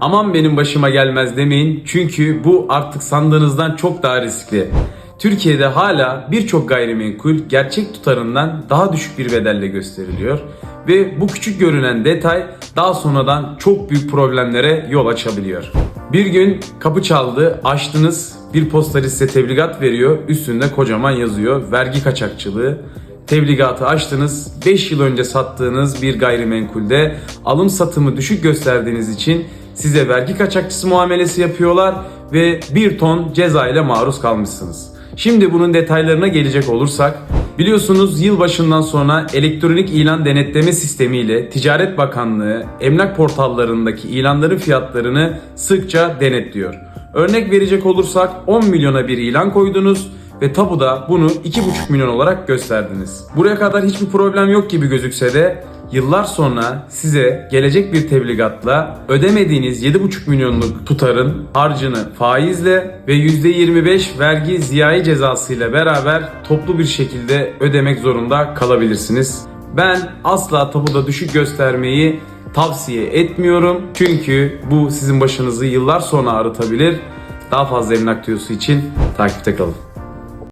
Aman benim başıma gelmez demeyin çünkü bu artık sandığınızdan çok daha riskli. Türkiye'de hala birçok gayrimenkul gerçek tutarından daha düşük bir bedelle gösteriliyor ve bu küçük görünen detay daha sonradan çok büyük problemlere yol açabiliyor. Bir gün kapı çaldı, açtınız, bir postacı size tebligat veriyor, üstünde kocaman yazıyor vergi kaçakçılığı. Tebligatı açtınız, 5 yıl önce sattığınız bir gayrimenkulde alım satımı düşük gösterdiğiniz için size vergi kaçakçısı muamelesi yapıyorlar ve bir ton ceza ile maruz kalmışsınız. Şimdi bunun detaylarına gelecek olursak, biliyorsunuz yılbaşından sonra elektronik ilan denetleme sistemi ile Ticaret Bakanlığı emlak portallarındaki ilanların fiyatlarını sıkça denetliyor. Örnek verecek olursak 10 milyona bir ilan koydunuz ve tapuda bunu 2,5 milyon olarak gösterdiniz. Buraya kadar hiçbir problem yok gibi gözükse de yıllar sonra size gelecek bir tebligatla ödemediğiniz 7,5 milyonluk tutarın harcını faizle ve %25 vergi ziyayi cezasıyla beraber toplu bir şekilde ödemek zorunda kalabilirsiniz. Ben asla tapuda düşük göstermeyi tavsiye etmiyorum. Çünkü bu sizin başınızı yıllar sonra ağrıtabilir. Daha fazla emlak diyosu için takipte kalın.